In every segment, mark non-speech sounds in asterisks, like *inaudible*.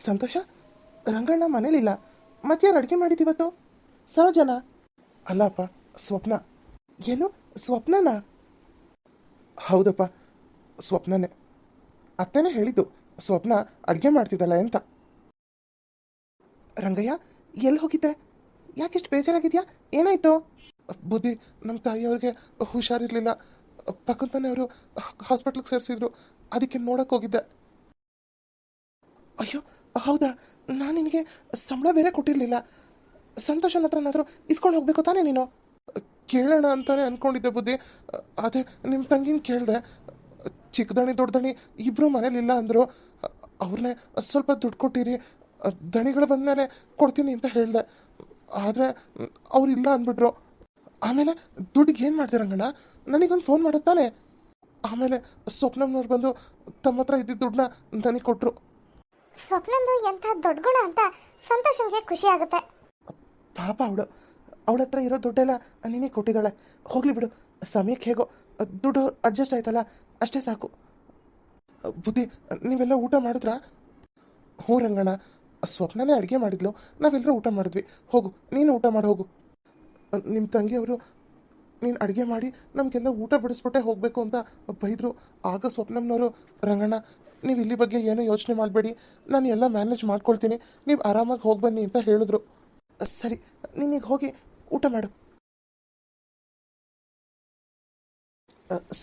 ಸಂತೋಷ? ರಂಗಣ್ಣ ಮನೇಲಿಲ್ಲ. ಮತ್ಯಾರು ಅಡುಗೆ ಮಾಡಿದ್ದೀವತ್ತು ಸರೋಜನ? ಅಲ್ಲಪ್ಪ ಸ್ವಪ್ನ. ಏನು? ಸ್ವಪ್ನನಾ? ಹೌದಪ್ಪ, ಸ್ವಪ್ನನೇ. ಅತ್ತೆನೇ ಹೇಳಿದ್ದು, ಸ್ವಪ್ನ ಅಡುಗೆ ಮಾಡ್ತಿದ್ದಲ್ಲ ಅಂತ. ರಂಗಯ್ಯ, ಎಲ್ಲಿ ಹೋಗಿದ್ದೆ? ಯಾಕೆಷ್ಟು ಬೇಜಾರಾಗಿದ್ಯಾ? ಏನಾಯ್ತು? ಬುದ್ಧಿ ನಮ್ಮ ತಾಯಿಯವ್ರಿಗೆ ಹುಷಾರಿರ್ಲಿಲ್ಲ. ಪಕ್ಕದ ಮನೆಯವರು ಹಾಸ್ಪಿಟ್ಲಿಗೆ ಸೇರಿಸಿದ್ರು. ಅದಕ್ಕೆ ನೋಡಕ್ಕೆ ಹೋಗಿದ್ದೆ. ಅಯ್ಯೋ, ಹೌದಾ? ನಾನು ನಿನಗೆ ಸಂಬಳ ಬೇರೆ ಕೊಟ್ಟಿರಲಿಲ್ಲ. ಸಂತೋಷನ ಹತ್ರನಾದರೂ ಇಸ್ಕೊಂಡು ಹೋಗ್ಬೇಕು ತಾನೇ ನೀನು? ಕೇಳೋಣ ಅಂತಾನೆ ಅನ್ಕೊಂಡಿದ್ದೆ ಬುದ್ಧಿ. ಅದೇ ನಿಮ್ಮ ತಂಗಿನ ಕೇಳಿದೆ. ಚಿಕ್ಕದಣಿ, ದೊಡ್ಡದಣಿ ಇಬ್ಬರು ಮನೇಲಿಲ್ಲ ಅಂದರು. ಅವ್ರನ್ನೇ ಸ್ವಲ್ಪ ದುಡ್ಡು ಕೊಟ್ಟಿರಿ, ದಣಿಗಳು ಬಂದಮೇಲೆ ಕೊಡ್ತೀನಿ ಅಂತ ಹೇಳಿದೆ. ಆದರೆ ಅವ್ರು ಇಲ್ಲ ಅಂದ್ಬಿಟ್ರು. ಆಮೇಲೆ ದುಡ್ಡಿಗೆ ಏನು ಮಾಡ್ತೀರಂಗಣ್ಣ ನನಗೊಂದು ಫೋನ್ ಮಾಡುತ್ತಾನೆ ಆಮೇಲೆ ಸ್ವಪ್ನಮ್ಮನವ್ರು ಬಂದು ತಮ್ಮ ಹತ್ರ ಇದ್ದಿದ್ದ ದುಡ್ಡನ್ನ ನನಗೆ ಕೊಟ್ಟರು ಸ್ವಪ್ನಂದು ಎಂಥ ದೊಡ್ಡ ಗುಣ ಅಂತ ಸಂತೋಷಕ್ಕೆ ಖುಷಿ ಆಗುತ್ತೆ. ಪಾಪ ಅವಳು, ಅವಳ ಹತ್ರ ಇರೋ ದುಡ್ಡೆಲ್ಲ ನೀನೇ ಕೊಟ್ಟಿದ್ದಾಳೆ. ಹೋಗ್ಲಿ ಬಿಡು. ಸಮಯಕ್ಕೆ ಹೇಗೋ, ದುಡ್ಡು ಅಡ್ಜಸ್ಟ್ ಆಯ್ತಲ್ಲ, ಅಷ್ಟೇ ಸಾಕು. ಬುದ್ಧಿ, ನೀವೆಲ್ಲ ಊಟ ಮಾಡಿದ್ರಾ? ಹ್ಞೂ ರಂಗಣ್ಣ ಸ್ವಪ್ನನೇ ಅಡುಗೆ ಮಾಡಿದ್ಲು. ನಾವೆಲ್ಲರೂ ಊಟ ಮಾಡಿದ್ವಿ. ಹೋಗು, ನೀನು ಊಟ ಮಾಡಿ, ಹೋಗು. ನಿಮ್ಮ ತಂಗಿಯವರು ನೀನು ಅಡುಗೆ ಮಾಡಿ ನಮಗೆಲ್ಲ ಊಟ ಬಡಿಸ್ಬಿಟ್ಟೆ ಹೋಗಬೇಕು ಅಂತ ಬೈದರು. ಆಗ ಸ್ವಪ್ನಮ್ನವರು ರಂಗಣ್ಣ, ನೀವು ಇಲ್ಲಿ ಬಗ್ಗೆ ಏನೂ ಯೋಚನೆ ಮಾಡಬೇಡಿ. ನಾನು ಎಲ್ಲ ಮ್ಯಾನೇಜ್ ಮಾಡ್ಕೊಳ್ತೀನಿ. ನೀವು ಆರಾಮಾಗಿ ಹೋಗಿ ಬನ್ನಿ ಅಂತ ಹೇಳಿದ್ರು. ಸರಿ ನೀನೀಗ ಹೋಗಿ ಊಟ ಮಾಡು.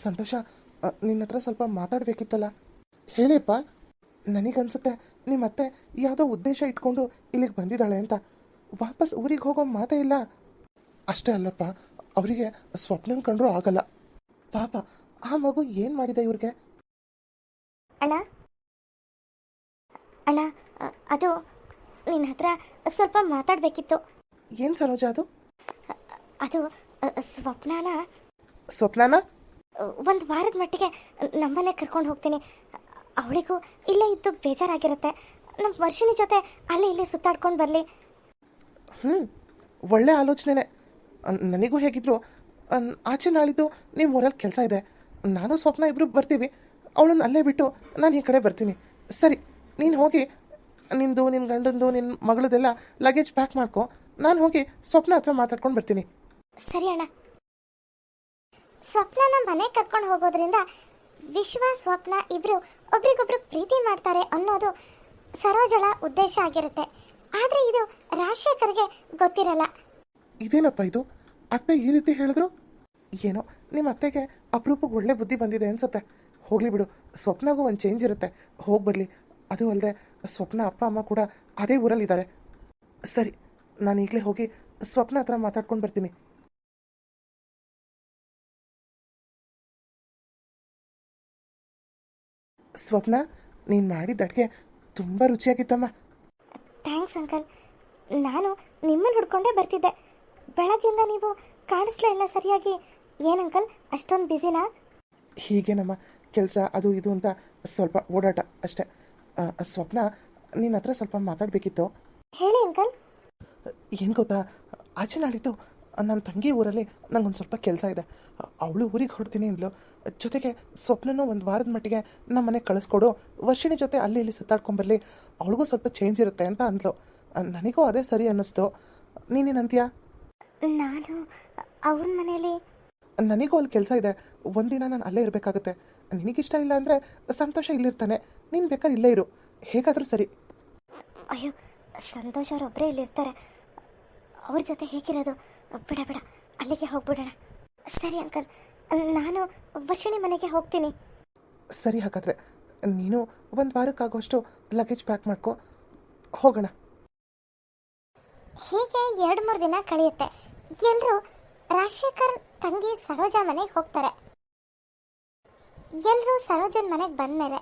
ಸಂತೋಷ ನಿನ್ನ ಹತ್ರ ಸ್ವಲ್ಪ ಮಾತಾಡಬೇಕಿತ್ತಲ್ಲ? ಹೇಳಿಯಪ್ಪ ನನಗನ್ಸುತ್ತೆ ನಿಮ್ಮ ಅತ್ತೆ ಯಾವುದೋ ಉದ್ದೇಶ ಇಟ್ಕೊಂಡು ಇಲ್ಲಿಗೆ ಬಂದಿದ್ದಾಳೆ ಅಂತ. ವಾಪಸ್ ಊರಿಗೆ ಹೋಗೋ ಮಾತೇ ಇಲ್ಲ. ಅಷ್ಟೇ ಅಲ್ಲಪ್ಪ ಅವರಿಗೆ ಸ್ವಪ್ನ ಕಂಡ್ರೂ ಆಗಲ್ಲ. ಪಾಪ ಆ ಮಗು ಏನು ಮಾಡಿದೆ ಇವ್ರಿಗೆ? ಅಣ್ಣ? ಅಣ್ಣ ಅದು ನಿನ್ನ ಹತ್ರ ಸ್ವಲ್ಪ ಮಾತಾಡಬೇಕಿತ್ತು. ಏನು ಸರೋಜ ಅದು? ಅದು ಸ್ವಪ್ನಾನ? ಸ್ವಪ್ನಾನ? ಒಂದು ವಾರದ ಮಟ್ಟಿಗೆ ನಮ್ಮನೆ ಕರ್ಕೊಂಡು ಹೋಗ್ತೀನಿ. ಅವಳಿಗೂ ಇಲ್ಲೇ ಇದ್ದು ಬೇಜಾರಾಗಿರುತ್ತೆ. ನಮ್ಮ ವರ್ಷಿಣಿ ಜೊತೆ ಅಲ್ಲೇ ಇಲ್ಲೇ ಸುತ್ತಾಡ್ಕೊಂಡು ಬರಲಿ. ಹ್ಞೂ ಒಳ್ಳೆ ಆಲೋಚನೆನೇ. ನನಗೂ ಹೇಗಿದ್ರು ಆಚೆ ನಾಳಿದ್ದು ನಿಮ್ಮ ಊರಲ್ಲಿ ಕೆಲಸ ಇದೆ. ನಾನು ಸ್ವಪ್ನ ಇಬ್ಬರು ಬರ್ತೀವಿ. ಅವಳನ್ನು ಅಲ್ಲೇ ಬಿಟ್ಟು ನಾನು ಈ ಕಡೆ ಬರ್ತೀನಿ. ಸರಿ ನೀನು ಹೋಗಿ ನಿಂದು ನಿನ್ನ ಗಂಡಂದು ನಿನ್ನ ಮಗಳದೆಲ್ಲ ಲಗೇಜ್ ಪ್ಯಾಕ್ ಮಾಡ್ಕೊ. ನಾನು ಹೋಗಿ ಸ್ವಪ್ನ ಹತ್ರ ಮಾತಾಡ್ಕೊಂಡು ಬರ್ತೀನಿ. ಸರಿ ಅಣ್ಣ. ಸ್ವಪ್ನನ ಮನೆ ಕರ್ಕೊಂಡು ಹೋಗೋದ್ರಿಂದ ವಿಶ್ವ ಸ್ವಪ್ನ ಇಬ್ರು ಒಬ್ರಿಗೊಬ್ರು ಪ್ರೀತಿ ಮಾಡ್ತಾರೆ ಅನ್ನೋದು ಸರೋಜಳ ಉದ್ದೇಶ ಆಗಿರುತ್ತೆ. ಆದ್ರೆ ಇದು ರಾಜಶೇಖರ್ಗೆ ಗೊತ್ತಿರಲ್ಲ. ಇದೇನಪ್ಪ ಇದು? ಅತ್ತೆ ಈ ರೀತಿ ಹೇಳಿದ್ರು? ಏನೋ ನಿಮ್ಮ ಅತ್ತೆಗೆ ಅಪರೂಪಕ್ಕೆ ಒಳ್ಳೆ ಬುದ್ಧಿ ಬಂದಿದೆ ಅನ್ಸುತ್ತೆ. ಹೋಗಲಿ ಬಿಡು, ಸ್ವಪ್ನಗೂ ಒಂದು ಚೇಂಜ್ ಇರುತ್ತೆ. ಹೋಗಿ ಬರಲಿ. ಅದು ಅಲ್ಲದೆ ಸ್ವಪ್ನ ಅಪ್ಪ, ಅಮ್ಮ ಕೂಡ ಅದೇ ಊರಲ್ಲಿದ್ದಾರೆ. ಸರಿ, ನಾನು ಈಗಲೇ ಹೋಗಿ ಸ್ವಪ್ನ ಹತ್ರ ಮಾತಾಡ್ಕೊಂಡು ಬರ್ತೀನಿ. ಸ್ವಪ್ನ, ನೀನು ಮಾಡಿದ ಅಡುಗೆ ತುಂಬ ರುಚಿಯಾಗಿತ್ತಮ್ಮ. ಥ್ಯಾಂಕ್ಸ್ ಅಂಕಲ್ ನಾನು ನಿಮ್ಮನ್ನು ಹುಡ್ಕೊಂಡೇ ಬರ್ತಿದ್ದೆ. ಬೆಳಗ್ಗಿಂದ ನೀವು ಕಾಣಿಸ್ಲೇ ಇಲ್ಲ ಸರಿಯಾಗಿ. ಏನಂಕಲ್ ಅಂಕಲ್? ಅಷ್ಟೊಂದು ಬ್ಯುಸಿನಾ ಹೀಗೆ ನಮ್ಮ ಕೆಲಸ ಅದು ಇದು ಅಂತ ಸ್ವಲ್ಪ ಓಡಾಟ ಅಷ್ಟೇ. ಆ, ಸ್ವಪ್ನ ನಿನ್ನ ಹತ್ರ ಸ್ವಲ್ಪ ಮಾತಾಡಬೇಕಿತ್ತು. ಹೇಳಿ ಅಂಕಲ್. ಏನು ಗೊತ್ತಾ? ಆಚೆ ನಾಳಿದ್ದು ನನ್ನ ತಂಗಿ ಊರಲ್ಲಿ ನಂಗೊಂದು ಸ್ವಲ್ಪ ಕೆಲಸ ಇದೆ. ಅವಳು ಊರಿಗೆ ಹೊರಡ್ತೀನಿ ಅಂದ್ಲು. ಜೊತೆಗೆ ಸ್ವಪ್ನನೂ ಒಂದು ವಾರದ ಮಟ್ಟಿಗೆ ನಮ್ಮ ಮನೆಗೆ ಕಳಿಸ್ಕೊಡು. ವರ್ಷಿಣಿ ಜೊತೆ ಅಲ್ಲಿ ಇಲ್ಲಿ ಸುತ್ತಾಡ್ಕೊಂಬರ್ಲಿ ಅವಳಿಗೂ ಸ್ವಲ್ಪ ಚೇಂಜ್ ಇರುತ್ತೆ ಅಂತ ಅಂದ್ಲು. ನನಗೂ ಅದೇ ಸರಿ ಅನ್ನಿಸ್ತು. ನೀನೇನಂತೀಯ ನಾನು ಅವ್ರ ಮನೇಲಿ ನನಗೂ ಅಲ್ಲಿ ಕೆಲಸ ಇದೆ. ಒಂದಿನ ನಾನು ಅಲ್ಲೇ ಇರಬೇಕಾಗುತ್ತೆ. ನಿನಗಿಷ್ಟ ಇಲ್ಲ ಅಂದರೆ ಸಂತೋಷ ಇಲ್ಲಿರ್ತಾನೆ. ನೀನು ಬೇಕಾದ್ರೆ ಇಲ್ಲೇ ಇರು. ಹೇಗಾದರೂ ಸರಿ. ಅಯ್ಯೋ ಸಂತೋಷ್ ಅವರೊಬ್ಬರೇ ಇಲ್ಲಿರ್ತಾರೆ. ಅವ್ರ ಜೊತೆ ಹೇಗಿರೋದು? ಬಿಡ ಬಿಡ. ಅಲ್ಲಿಗೆ ಹೋಗ್ಬಿಡೋಣ. ಸರಿ ಅಂಕಲ್. ನಾನು ವರ್ಷಿಣಿ ಮನೆಗೆ ಹೋಗ್ತೀನಿ. ಸರಿ ಹಾಗಾದರೆ. ನೀನು ಒಂದು ವಾರಕ್ಕಾಗೋಷ್ಟು ಲಗೇಜ್ ಪ್ಯಾಕ್ ಮಾಡ್ಕೊ. ಹೋಗೋಣ. ಹೀಗೆ ಎರಡು ಮೂರು ದಿನ ಕಳೆಯುತ್ತೆ. ಎಲ್ಲರೂ ರಾಜಶೇಖರ್ ತಂಗಿ ಸರೋಜಾ ಮನೆಗೆ ಹೋಗ್ತಾರೆ. ಎಲ್ಲರೂ ಸರೋಜನ್ ಮನೆಗೆ ಬಂದಮೇಲೆ.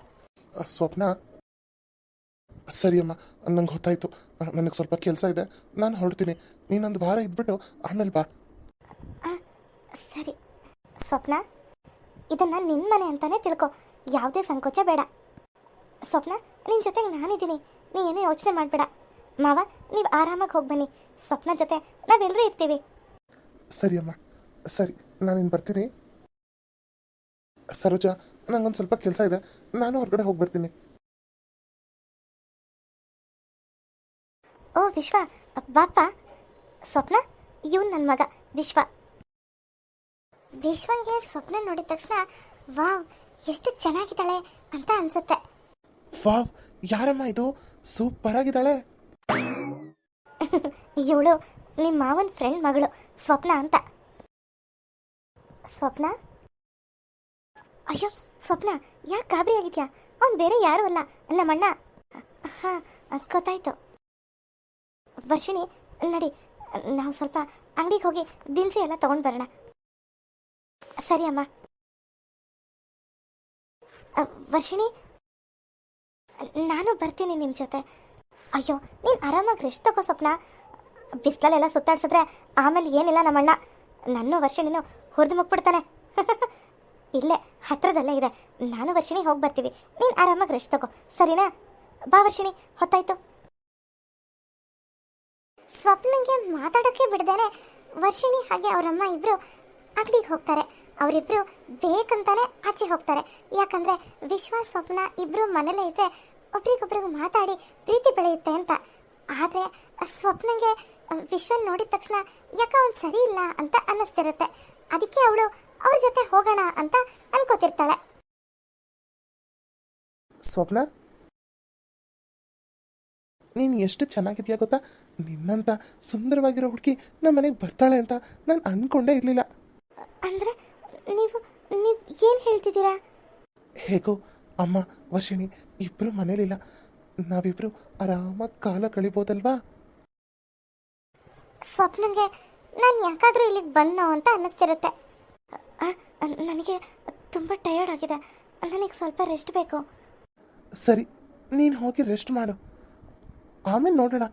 ಸ್ವಪ್ನ? ಸರಿ ಅಮ್ಮ ನಂಗೆ ಗೊತ್ತಾಯ್ತು. ನನಗೆ ಸ್ವಲ್ಪ ಕೆಲಸ ಇದೆ. ನಾನು ಹೊರಡ್ತೀನಿ. ನೀನೊಂದು ವಾರ ಇದ್ಬಿಟ್ಟು ಆಮೇಲೆ ಬಾ. ಸರಿ. ಸ್ವಪ್ನ ಇದನ್ನ ನಿನ್ನ ಮನೆ ಅಂತಾನೆ ತಿಳ್ಕೊ. ಯಾವುದೇ ಸಂಕೋಚ ಬೇಡ. ಸ್ವಪ್ನ ನಿನ್ನ ಜೊತೆಗೆ ನಾನಿದ್ದೀನಿ. ನೀ ಏನೇ ಯೋಚನೆ ಮಾಡಬೇಡ. ಮಾವ ನೀವು ಆರಾಮಾಗಿ ಹೋಗಿ ಬನ್ನಿ. ಸ್ವಪ್ನ ಜೊತೆ ನಾವೆಲ್ಲರೂ ಇರ್ತೀವಿ. ಸರಿ ಅಮ್ಮ. ಸರಿ ನಾನಿನ್ನು ಬರ್ತೀನಿ. ಸರೋಜಾ ನಂಗೊಂದು ಸ್ವಲ್ಪ ಕೆಲಸ ಇದೆ. ನಾನು ಹೊರಗಡೆ ಹೋಗಿ ಬರ್ತೀನಿ. ಓ ವಿಶ್ವ. ಬಾಪ ಸ್ವಪ್ನ? ಇವನು ನನ್ನ ಮಗ ವಿಶ್ವ. ವಿಶ್ವಂಗೆ ಸ್ವಪ್ನ ನೋಡಿದ ತಕ್ಷಣ ವಾವ್ ಎಷ್ಟು ಚೆನ್ನಾಗಿದ್ದಾಳೆ ಅಂತ ಅನ್ಸುತ್ತೆ. ವಾವ್ ಯಾರಮ್ಮ ಇದು? ಸೂಪರ್ ಆಗಿದ್ದಾಳೆ *laughs* ಇವಳು ನಿಮ್ಮ ಮಾವನ ಫ್ರೆಂಡ್ ಮಗಳು, ಸ್ವಪ್ನ ಅಂತ. ಸ್ವಪ್ನ? ಅಯ್ಯೋ, ಸ್ವಪ್ನ, ಯಾಕೆ ಗಾಬರಿ ಆಗಿದ್ಯಾ? ಅವ್ನು ಬೇರೆ ಯಾರೂ ಅಲ್ಲ ನಮ್ಮಣ್ಣ ಹಾಂ, ಗೊತ್ತಾಯ್ತು. ವರ್ಷಿಣಿ, ನಡಿ, ನಾವು ಸ್ವಲ್ಪ ಅಂಗಡಿಗೆ ಹೋಗಿ ದಿನಸಿ ಎಲ್ಲ ತಗೊಂಡು ಬರೋಣ. ಸರಿ ಅಮ್ಮ. ವರ್ಷಿಣಿ? ನಾನು ಬರ್ತೀನಿ ನಿಮ್ಮ ಜೊತೆ. ಅಯ್ಯೋ, ನೀನು ಆರಾಮಾಗಿ ರೆಸ್ಟ್ ತಗೋ ಸ್ವಪ್ನ. ಬಿಸಿಲಲ್ಲೆಲ್ಲ ಸುತ್ತಾಡ್ಸಿದ್ರೆ ಆಮೇಲೆ ಏನಿಲ್ಲ ನಮ್ಮಣ್ಣ. ನನ್ನ ವರ್ಷಿಣಿನೂ ಹುರಿದು ಮುಗ್ಬಿಡ್ತಾನೆ. *laughs* ಇಲ್ಲೇ ಹತ್ರದಲ್ಲೇ ಇದೆ. ನಾನು ವರ್ಷಿಣಿ ಹೋಗಿ ಬರ್ತೀವಿ. ನೀನು ಆರಾಮಾಗಿ ರೆಸ್ಟ್ ತಗೋ. ಸರಿನಾ? ಬಾ ವರ್ಷಿಣಿ, ಹೊತ್ತಾಯ್ತು. ಸ್ವಪ್ನಂಗೆ ಮಾತಾಡೋಕ್ಕೆ ಬಿಡ್ದೇನೆ ವರ್ಷಿಣಿ ಹಾಗೆ ಅವರಮ್ಮ ಇಬ್ಬರು ಅಂಗಡಿಗೆ ಹೋಗ್ತಾರೆ. ಅವರಿಬ್ಬರು ಬೇಕಂತಾನೆ ಆಚೆ ಹೋಗ್ತಾರೆ. ಯಾಕಂದ್ರೆ ವಿಶ್ವ, ಸ್ವಪ್ನ ಇಬ್ರು ಮನೇಲೇ ಇದ್ದರೆ ಒಬ್ರಿಗೊಬ್ರಿಗೂ ಮಾತಾಡಿ ಪ್ರೀತಿ ಬೆಳೆಯುತ್ತೆ ಅಂತ. ಆದರೆ ಸ್ವಪ್ನಂಗೆ ವಿಶ್ವನ್ ನೋಡಿದ ತಕ್ಷಣ ಯಾಕ ಅವ್ನು ಸರಿ ಇಲ್ಲ ಅಂತ ಅನ್ನಿಸ್ತಿರುತ್ತೆ. ಅದಕ್ಕೆ ಅವಳು ಅವ್ರ ಜೊತೆ ಹೋಗೋಣ ಅಂತ ಅನ್ಕೋತಿರ್ತಾಳೆ. ಸ್ವಪ್ನ? ನೀನು ಎಷ್ಟು ಚೆನ್ನಾಗಿದ್ಯಾ ಗೊತ್ತಾ? ನಿನ್ನಂತ ಸುಂದರವಾಗಿರೋ ಹುಡುಗಿ ನಮ್ಮ ಮನೆಗೆ ಬರ್ತಾಳೆ ಅಂತ ನಾನು ಅನ್ಕೊಂಡೇ ಇರಲಿಲ್ಲ. ಅಂದ್ರೆ ನೀವು ನೀವು ಏನು ಹೇಳ್ತಿದ್ದೀರಾ? ಹೇಗೋ ಅಮ್ಮ ವಶಿಣಿ ಇಬ್ಬರು ಮನೇಲಿಲ್ಲ. ನಾವಿಬ್ರು ಆರಾಮಾಗಿ ಕಾಲ ಕಳಿಬೋದಲ್ವಾ? ಸ್ವಪ್ನಂಗೆ ನಾನು ಯಾಕಾದರೂ ಇಲ್ಲಿಗೆ ಬಂದೋ ಅಂತ ಅನ್ನಿಸ್ತಿರುತ್ತೆ. ನನಗೆ ತುಂಬ ಟಯರ್ಡ್ ಆಗಿದೆ. ನನಗೆ ಸ್ವಲ್ಪ ರೆಸ್ಟ್ ಬೇಕು. ಸರಿ ನೀನು ಹೋಗಿ ರೆಸ್ಟ್ ಮಾಡು. ಆಮೇಲೆ ನೋಡೋಣ.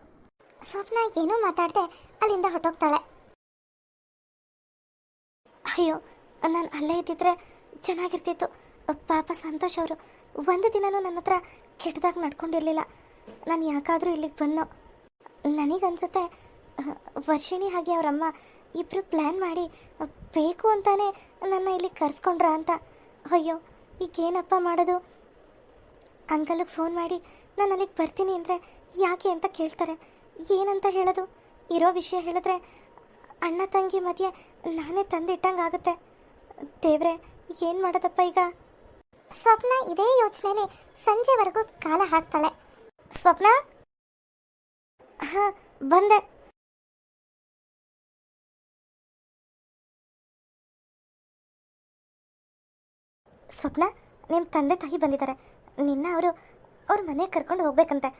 ಸ್ವಪ್ನ ಏನೂ ಮಾತಾಡದೆ ಅಲ್ಲಿಂದ ಹೊಟ್ಟೋಗ್ತಾಳೆ ಅಯ್ಯೋ ನಾನು ಅಲ್ಲೇ ಇದ್ದಿದ್ರೆ ಚೆನ್ನಾಗಿರ್ತಿತ್ತು. ಪಾಪ ಸಂತೋಷ್ ಅವರು ಒಂದು ದಿನನೂ ನನ್ನ ಹತ್ರ ಕೆಟ್ಟದಾಗಿ ನಡ್ಕೊಂಡಿರಲಿಲ್ಲ. ನಾನು ಯಾಕಾದರೂ ಇಲ್ಲಿಗೆ ಬಂದೋ ನನಗನ್ಸುತ್ತೆ ವರ್ಷಿಣಿ ಹಾಗೆ ಅವರಮ್ಮ ಇಬ್ಬರು ಪ್ಲ್ಯಾನ್ ಮಾಡಿ ಬೇಕು ಅಂತಾನೆ ನನ್ನ ಇಲ್ಲಿ ಕರ್ಸ್ಕೊಂಡ್ರ ಅಂತ. ಅಯ್ಯೋ, ಈಗೇನಪ್ಪ ಮಾಡೋದು? ಅಂಕಲ್ಗೆ ಫೋನ್ ಮಾಡಿ, ನಾನು ಅಲ್ಲಿಗೆ ಬರ್ತೀನಿ ಅಂದರೆ ಯಾಕೆ ಅಂತ ಕೇಳ್ತಾರೆ. ಏನಂತ ಹೇಳೋದು? ಇರೋ ವಿಷಯ ಹೇಳಿದ್ರೆ ಅಣ್ಣ ತಂಗಿ ಮಧ್ಯೆ ನಾನೇ ತಂದಿಟ್ಟಂಗೆ ಆಗುತ್ತೆ. ದೇವ್ರೆ, ಏನು ಮಾಡೋದಪ್ಪ ಈಗ? ಸ್ವಪ್ನ ಇದೇ ಯೋಚನೆಯಲ್ಲಿ ಸಂಜೆವರೆಗೂ ಕಾಲ ಹಾಕ್ತಾಳೆ. ಸ್ವಪ್ನ? ಹಾಂ, ಬಂದೆ. ಸ್ವಪ್ನ ನಿಮ್ಮ ತಂದೆ ತಾಯಿ ಬಂದಿದ್ದಾರೆ. ನಿನ್ನ ಅವರು ಅವ್ರ ಮನೆಗೆ ಕರ್ಕೊಂಡು ಹೋಗ್ಬೇಕಂತೆ.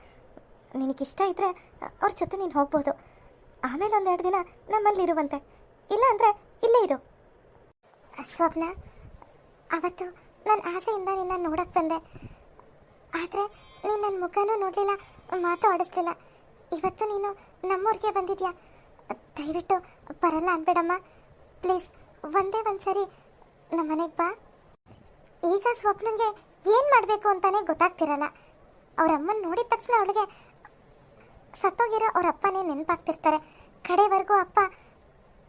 ನಿನಗಿಷ್ಟ ಇದ್ದರೆ ಅವ್ರ ಜೊತೆ ನೀನು ಹೋಗ್ಬೋದು. ಆಮೇಲೆ ಒಂದೆರಡು ದಿನ ನಮ್ಮಲ್ಲಿ ಇರುವಂತೆ. ಇಲ್ಲ ಅಂದರೆ ಇಲ್ಲೇ ಇರು. ಸ್ವಪ್ನ, ಅವತ್ತು ನನ್ನ ಆಸೆಯಿಂದ ನಿನ್ನ ನೋಡಕ್ಕೆ ಬಂದೆ. ಆದರೆ ನೀನು ನನ್ನ ಮುಖನೂ ನೋಡಲಿಲ್ಲ, ಮಾತು ಆಡಿಸ್ಲಿಲ್ಲ. ಇವತ್ತು ನೀನು ನಮ್ಮೂರಿಗೆ ಬಂದಿದ್ಯಾ? ದಯವಿಟ್ಟು ಬರಲ್ಲ ಅನ್ಬೇಡಮ್ಮ. ಪ್ಲೀಸ್, ಒಂದೇ ಒಂದು ಸರಿ ನಮ್ಮ ಮನೆಗೆ ಬಾ. ಈಗ ಸ್ವಪ್ನಂಗೆ ಏನು ಮಾಡಬೇಕು ಅಂತಾನೆ ಗೊತ್ತಾಗ್ತಿರಲ್ಲ. ಅವರಮ್ಮನ ನೋಡಿದ ತಕ್ಷಣ ಅವಳಿಗೆ ಸತ್ತೋಗಿರೋ ಅವ್ರ ಅಪ್ಪನೇ ನೆನಪಾಗ್ತಿರ್ತಾರೆ. ಕಡೆವರೆಗೂ ಅಪ್ಪ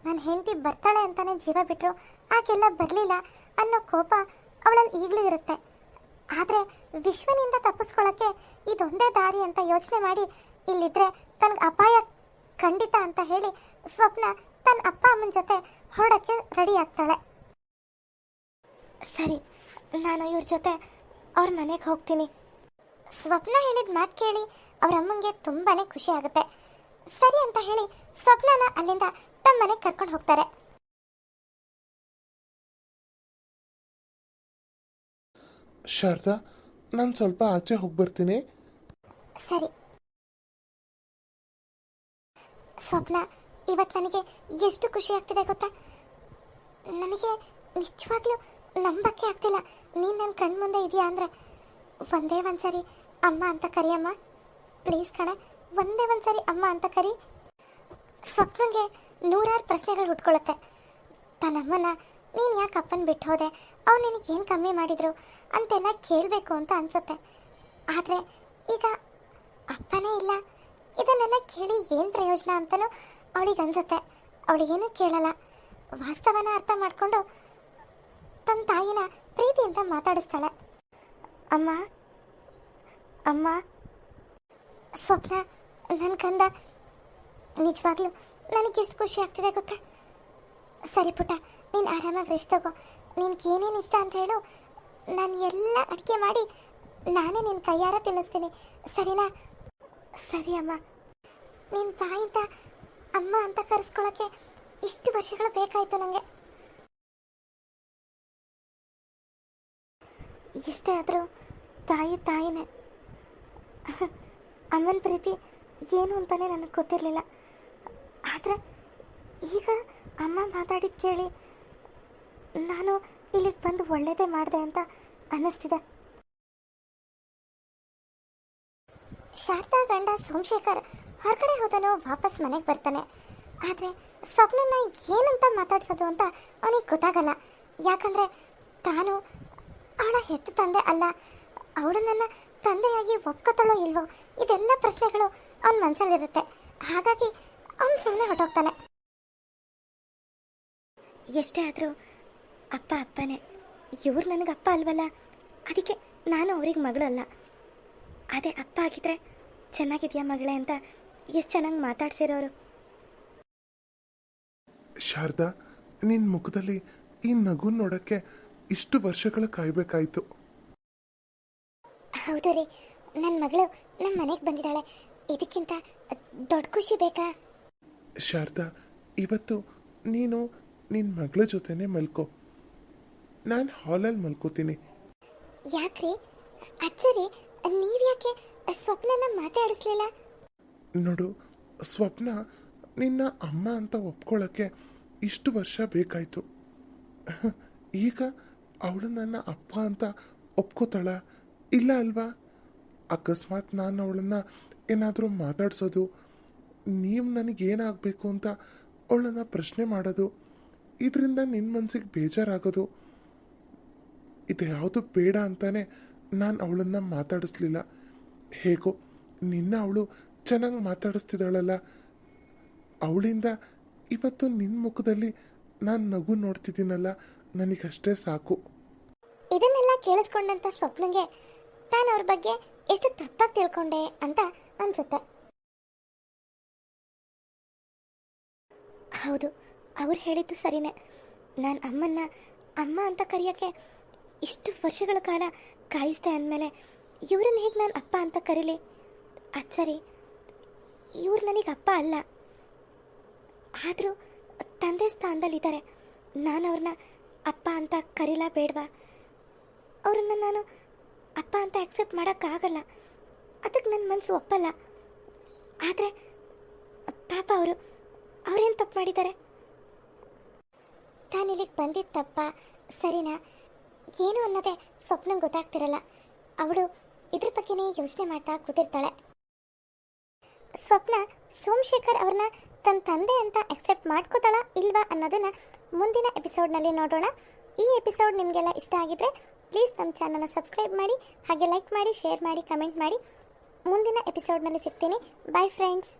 ನನ್ನ ಹೆಂಡತಿ ಬರ್ತಾಳೆ ಅಂತಾನೆ ಜೀವ ಬಿಟ್ಟರು ಆಕೆಲ್ಲ ಬರಲಿಲ್ಲ ಅನ್ನೋ ಕೋಪ ಅವಳಲ್ಲಿ ಈಗಲೂ ಇರುತ್ತೆ. ಆದರೆ ವಿಶ್ವನಿಂದ ತಪ್ಪಿಸ್ಕೊಳ್ಳೋಕ್ಕೆ ಇದೊಂದೇ ದಾರಿ ಅಂತ ಯೋಚನೆ ಮಾಡಿ ಇಲ್ಲಿದ್ದರೆ ತನಗೆ ಅಪಾಯ ಖಂಡಿತ ಅಂತ ಹೇಳಿ ಸ್ವಪ್ನ ತನ್ನ ಅಪ್ಪ ಅಮ್ಮನ ಜೊತೆ ಹೊರಡಕ್ಕೆ ರೆಡಿ ಆಗ್ತಾಳೆ. ಸರಿ ನಾನು ಇವ್ರ ಜೊತೆ ಅವ್ರ ಮನೆಗೆ ಹೋಗ್ತೀನಿ. ಸ್ವಪ್ನ ಹೇಳಿದ ಮಾತು ಕೇಳಿ ಅವ್ರ ಅಮ್ಮಂಗೆ ತುಂಬಾನೇ ಖುಷಿ ಆಗುತ್ತೆ. ಸರಿ ಅಂತ ಹೇಳಿ ಸ್ವಪ್ನನ ಅಲ್ಲಿಂದ ತಮ್ಮ ಮನೆಗೆ ಕರ್ಕೊಂಡು ಹೋಗ್ತಾರೆ. ಶಾರದಾ ನಾನು ಸ್ವಲ್ಪ ಆಚೆ ಹೋಗ್ಬರ್ತೀನಿ. ಸರಿ. ಸ್ವಪ್ನ ಇವತ್ತು ನನಗೆ ಎಷ್ಟು ಖುಷಿ ಆಗ್ತಿದೆ ಗೊತ್ತಾ? ನನಗೆ ನಿಜವಾಗ್ಲೂ ನಂಬಕ್ಕೆ ಆಗ್ತಿಲ್ಲ. ನೀನು ನನ್ನ ಕಣ್ಮುಂದೆ ಇದೆಯಾ ಅಂದರೆ? ಒಂದೇ ಒಂದ್ಸರಿ ಅಮ್ಮ ಅಂತ ಕರಿಯಮ್ಮ ಪ್ಲೀಸ್ ಕಣೆ, ಒಂದೇ ಒಂದ್ಸರಿ ಅಮ್ಮ ಅಂತ ಕರಿ. ಸ್ವಪ್ನಂಗೆ ನೂರಾರು ಪ್ರಶ್ನೆಗಳು ಹುಟ್ಕೊಳ್ಳುತ್ತೆ ತನ್ನಮ್ಮನ ನೀನು ಯಾಕೆ ಅಪ್ಪನ ಬಿಟ್ಟು ಹೋದೆ? ಅವ್ರು ನಿನಗೆ ಏನು ಕಮ್ಮಿ ಮಾಡಿದ್ರು? ಅಂತೆಲ್ಲ ಕೇಳಬೇಕು ಅಂತ ಅನ್ಸುತ್ತೆ. ಆದರೆ ಈಗ ಅಪ್ಪನೇ ಇಲ್ಲ. ಇದನ್ನೆಲ್ಲ ಕೇಳಿ ಏನು ಪ್ರಯೋಜನ ಅಂತಲೂ ಅವಳಿಗೆ ಅನ್ಸುತ್ತೆ. ಅವಳಿಗೇನು ಕೇಳಲ್ಲ. ವಾಸ್ತವನ ಅರ್ಥ ಮಾಡಿಕೊಂಡು ತನ್ನ ತಾಯಿನ ಪ್ರೀತಿಯಿಂದ ಮಾತಾಡಿಸ್ತಾಳೆ. ಅಮ್ಮ ಅಮ್ಮ, ಸ್ವಪ್ನ ನನ್ನ ಕಂದ ನಿಜವಾಗ್ಲೂ ನನಗೆ ಎಷ್ಟು ಖುಷಿ ಆಗ್ತಿದೆ ಗೊತ್ತಾ? ಸರಿ ಪುಟ್ಟ, ನೀನು ಆರಾಮಾಗಿ ರೆಸ್ಟ್ ತಗೋ. ನಿನ್ಗೆ ಏನೇನು ಇಷ್ಟ ಅಂತ ಹೇಳು. ನಾನು ಎಲ್ಲ ಅಡುಗೆ ಮಾಡಿ ನಾನೇ ನಿನ್ನ ಕೈಯಾರ ತಿನ್ನಿಸ್ತೀನಿ. ಸರಿನಾ? ಸರಿ ಅಮ್ಮ. ನಿನ್ನ ಬಾಯಿಂದ ಅಮ್ಮ ಅಂತ ಕರೆಸ್ಕೊಳ್ಳೋಕ್ಕೆ ಇಷ್ಟು ವರ್ಷಗಳು ಬೇಕಾಯಿತು ನನಗೆ ಎಷ್ಟೇ ಆದರೂ ತಾಯಿ ತಾಯಿನೇ. ಅಮ್ಮನ ಪ್ರೀತಿ ಏನು ಅಂತಲೇ ನನಗೆ ಗೊತ್ತಿರಲಿಲ್ಲ. ಆದರೆ ಈಗ ಅಮ್ಮ ಮಾತಾಡಿದ ಕೇಳಿ ನಾನು ಇಲ್ಲಿಗೆ ಬಂದು ಒಳ್ಳೆಯದೇ ಮಾಡಿದೆ ಅಂತ ಅನ್ನಿಸ್ತಿದೆ. ಶಾರದಾ ಗಂಡ ಸೋಮಶೇಖರ್ ಹೊರಗಡೆ ಹೋದನೋ ವಾಪಸ್ ಮನೆಗೆ ಬರ್ತಾನೆ. ಆದರೆ ಸ್ವಪ್ನನ್ನ ಏನಂತ ಮಾತಾಡ್ಸೋದು ಅಂತ ಅವನಿಗೆ ಗೊತ್ತಾಗಲ್ಲ. ಯಾಕಂದರೆ ತಾನು ಅವಳ ಹೆತ್ತ ತಂದೆ ಅಲ್ಲ. ಅವಳು ನನ್ನ ತಂದೆಯಾಗಿ ಒಪ್ಕೋತಾಳೋ ಇಲ್ವೋ? ಇದೆಲ್ಲ ಪ್ರಶ್ನೆಗಳು ಅವನ ಮನಸ್ಸಲ್ಲಿರುತ್ತೆ ಹಾಗಾಗಿ ಅವನು ಸುಮ್ಮನೆ ಹೊಟ್ಟೋಗ್ತಾನೆ ಎಷ್ಟೇ ಆದರೂ ಅಪ್ಪ ಅಪ್ಪನೇ, ಇವ್ರು ನನಗೆ ಅಪ್ಪ ಅಲ್ವಲ್ಲ? ಅದಕ್ಕೆ ನಾನು ಅವ್ರಿಗೆ ಮಗಳಲ್ಲ. ಅದೇ ಅಪ್ಪ ಆಗಿದ್ರೆ ಚೆನ್ನಾಗಿದೆಯಾ ಮಗಳೇ ಅಂತ ಎಷ್ಟು ಚೆನ್ನಾಗಿ ಮಾತಾಡ್ಸಿರೋರು? ಶಾರದಾ ನಿನ್ನ ಮುಖದಲ್ಲಿ ಈ ನಗು ನೋಡೋಕ್ಕೆ ಇಷ್ಟು ವರ್ಷಗಳ ಕಾಯ್ಬೇಕಾಯ್ತು. ಹೌದು ರೀ. ನನ್ನ ಮಗಳು ನಮ್ಮ ಮನೆಗೆ ಬಂದಿದ್ದಾಳೆ. ಇದಕ್ಕಿಂತ ದೊಡ್ಡ ಖುಷಿ ಬೇಕಾ? ಶಾರದಾ ಇವತ್ತು ನೀನು ನಿನ್ನ ಮಗಳ ಜೊತೆನೆ ಮಲ್ಕೋ. ನಾನು ಹಾಲಲ್ಲಿ ಮಲ್ಕೋತೀನಿ. ಯಾಕ್ರಿ? ಅಜ್ಜರಿ ನೀವ್ಯಾಕೆ ಸ್ವಪ್ನನ ಮಾತಾಡಿಸ್ಲಿಲ್ಲ? ನೋಡು ಸ್ವಪ್ನ ನಿನ್ನ ಅಮ್ಮ ಅಂತ ಒಪ್ಕೊಳ್ಳೋಕ್ಕೆ ಇಷ್ಟು ವರ್ಷ ಬೇಕಾಯಿತು. ಈಗ ಅವಳು ನನ್ನ ಅಪ್ಪ ಅಂತ ಒಪ್ಕೋತಾಳ? ಇಲ್ಲ ಅಲ್ವಾ? ಅಕಸ್ಮಾತ್ ನಾನು ಅವಳನ್ನು ಏನಾದರೂ ಮಾತಾಡಿಸೋದು, ನೀವು ನನಗೇನಾಗಬೇಕು ಅಂತ ಅವಳನ್ನ ಪ್ರಶ್ನೆ ಮಾಡೋದು, ಇದರಿಂದ ನಿನ್ನ ಮನಸ್ಸಿಗೆ ಬೇಜಾರಾಗೋದು, ಇದು ಯಾವುದು ಬೇಡ ಅಂತಾನೆ ನಾನು ಅವಳನ್ನು ಮಾತಾಡಿಸ್ಲಿಲ್ಲ. ಹೇಗೋ, ನಿನ್ನ ಅವಳು ಚೆನ್ನಾಗಿ ಮಾತಾಡಿಸ್ತಿದ್ದಾಳಲ್ಲ ಅವಳಿಂದ ಇವತ್ತು ನಿನ್ನ ಮುಖದಲ್ಲಿ ನಾನು ನಗು ನೋಡ್ತಿದ್ದೀನಲ್ಲ, ನನಗಷ್ಟೇ ಸಾಕು. ಇದನ್ನೆಲ್ಲ ಕೇಳಿಸ್ಕೊಂಡಂತ ಸ್ವಪ್ನಂಗೆ ನಾನು ಅವ್ರ ಬಗ್ಗೆ ಎಷ್ಟು ತಪ್ಪಾಗಿ ತಿಳ್ಕೊಂಡೆ ಅಂತ ಅನ್ಸುತ್ತೆ. ಹೌದು, ಅವ್ರು ಹೇಳಿದ್ದು ಸರಿನೇ. ನಾನು ಅಮ್ಮನ್ನ ಅಮ್ಮ ಅಂತ ಕರೆಯೋಕ್ಕೆ ಇಷ್ಟು ವರ್ಷಗಳ ಕಾಲ ಕಾಯಿಸ್ದೆ ಅಂದಮೇಲೆ ಇವ್ರನ್ನ ಹೇಗೆ ನಾನು ಅಪ್ಪ ಅಂತ ಕರೀಲಿ? ಅದು ಸರಿ, ಇವ್ರು ನನಗೆ ಅಪ್ಪ ಅಲ್ಲ. ಆದರೂ ತಂದೆ ಸ್ಥಾನದಲ್ಲಿದ್ದಾರೆ. ನಾನು ಅವ್ರನ್ನ ಅಪ್ಪ ಅಂತ ಕರೀಲಾ ಬೇಡವಾ? ಅವ್ರನ್ನ ನಾನು ಅಪ್ಪ ಅಂತ ಆಕ್ಸೆಪ್ಟ್ ಮಾಡೋಕ್ಕಾಗಲ್ಲ. ಅದಕ್ಕೆ ನನ್ನ ಮನಸ್ಸು ಒಪ್ಪಲ್ಲ. ಆದರೆ ಪಾಪ ಅವರು, ಅವ್ರೇನ್ ತಪ್ಪು ಮಾಡಿದ್ದಾರೆ? ತಾನು ಇಲ್ಲಿಗೆ ಬಂದಿದ್ದ ತಪ್ಪ, ಸರಿನಾ? ಏನು ಅನ್ನೋದೇ ಸ್ವಪ್ನ ಗೊತ್ತಾಗ್ತಿರಲ್ಲ. ಅವಳು ಇದ್ರ ಬಗ್ಗೆನೇ ಯೋಚನೆ ಮಾಡ್ತಾ ಕೂತಿರ್ತಾಳೆ. ಸ್ವಪ್ನ ಸೋಮಶೇಖರ್ ಅವ್ರನ್ನ ತನ್ನ ತಂದೆ ಅಂತ ಅಕ್ಸೆಪ್ಟ್ ಮಾಡ್ಕೋತಾಳ ಇಲ್ವಾ ಅನ್ನೋದನ್ನ ಮುಂದಿನ ಎಪಿಸೋಡ್ನಲ್ಲಿ ನೋಡೋಣ. ಈ ಎಪಿಸೋಡ್ ನಿಮಗೆಲ್ಲ ಇಷ್ಟ ಆಗಿದ್ರೆ ಪ್ಲೀಸ್ ನಮ್ಮ ಚಾನಲ್ನ ಸಬ್ಸ್ಕ್ರೈಬ್ ಮಾಡಿ, ಹಾಗೆ ಲೈಕ್ ಮಾಡಿ ಶೇರ್ ಮಾಡಿ ಕಮೆಂಟ್ ಮಾಡಿ. ಮುಂದಿನ ಎಪಿಸೋಡ್ನಲ್ಲಿ ಸಿಗ್ತೀನಿ. Bye friends